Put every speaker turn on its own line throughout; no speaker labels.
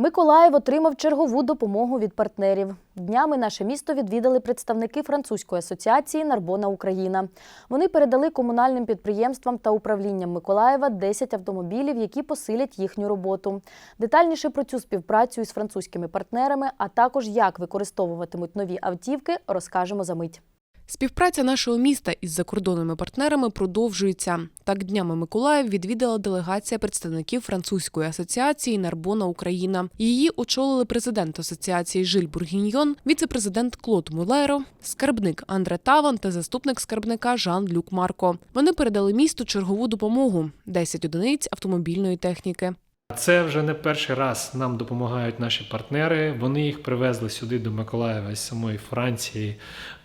Миколаїв отримав чергову допомогу від партнерів. Днями наше місто відвідали представники французької асоціації Нарбона Україна. Вони передали комунальним підприємствам та управлінням Миколаєва 10 автомобілів, які посилять їхню роботу. Детальніше про цю співпрацю із французькими партнерами, а також як використовуватимуть нові автівки, розкажемо за мить.
Співпраця нашого міста із закордонними партнерами продовжується. Так днями Миколаїв відвідала делегація представників французької асоціації Нарбона Україна. Її очолили президент асоціації Жиль Бургіньйон, віце-президент Клод Мулеро, скарбник Андре Таван та заступник скарбника Жан Люк Марко. Вони передали місту чергову допомогу 10 одиниць автомобільної техніки.
Це вже не перший раз нам допомагають наші партнери. Вони їх привезли сюди до Миколаєва з самої Франції,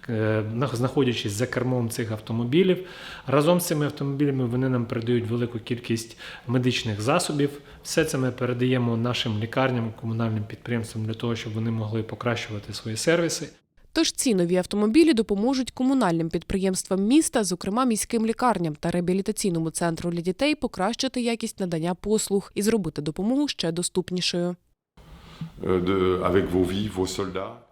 е, знаходячись за кермом цих автомобілів. Разом з цими автомобілями вони нам передають велику кількість медичних засобів. Все це ми передаємо нашим лікарням, комунальним підприємствам для того, щоб вони могли покращувати свої сервіси.
Тож ці нові автомобілі допоможуть комунальним підприємствам міста, зокрема міським лікарням та реабілітаційному центру для дітей, покращити якість надання послуг і зробити допомогу ще доступнішою.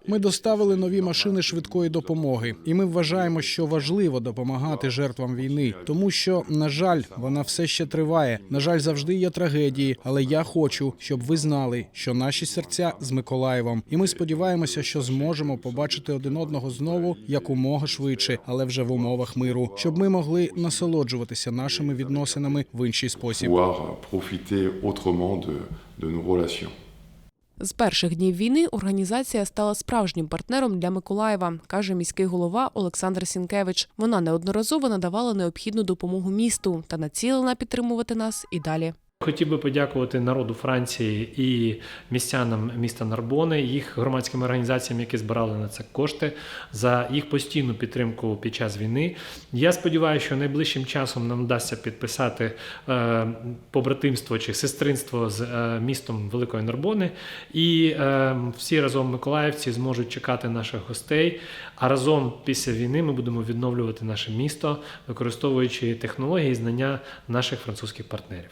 Ми доставили нові машини швидкої допомоги, і ми вважаємо, що важливо допомагати жертвам війни, тому що, на жаль, вона все ще триває. На жаль, завжди є трагедії, але я хочу, щоб ви знали, що наші серця з Миколаєвом, і ми сподіваємося, що зможемо побачити один одного знову якомога швидше, але вже в умовах миру, щоб ми могли насолоджуватися нашими відносинами в інший спосіб.
de nos relations.
З перших днів війни організація стала справжнім партнером для Миколаєва, каже міський голова Олександр Сінкевич. Вона неодноразово надавала необхідну допомогу місту та націлена підтримувати нас і далі.
Хотів би подякувати народу Франції і містянам міста Нарбони, їх громадським організаціям, які збирали на це кошти, за їх постійну підтримку під час війни. Я сподіваюся, що найближчим часом нам вдасться підписати е, побратимство чи сестринство з е, містом Великої Нарбони, і е, всі разом миколаївці зможуть чекати наших гостей. А разом після війни ми будемо відновлювати наше місто, використовуючи технології і знання наших французьких партнерів.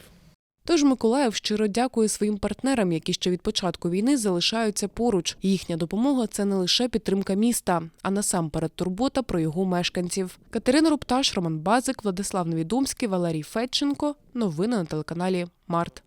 Тож Миколаїв щиро дякує своїм партнерам, які ще від початку війни залишаються поруч. Їхня допомога це не лише підтримка міста, а насамперед турбота про його мешканців. Катерина Рупташ, Роман Базик, Владислав Невідомський, Валерій Федченко. Новини на телеканалі Март.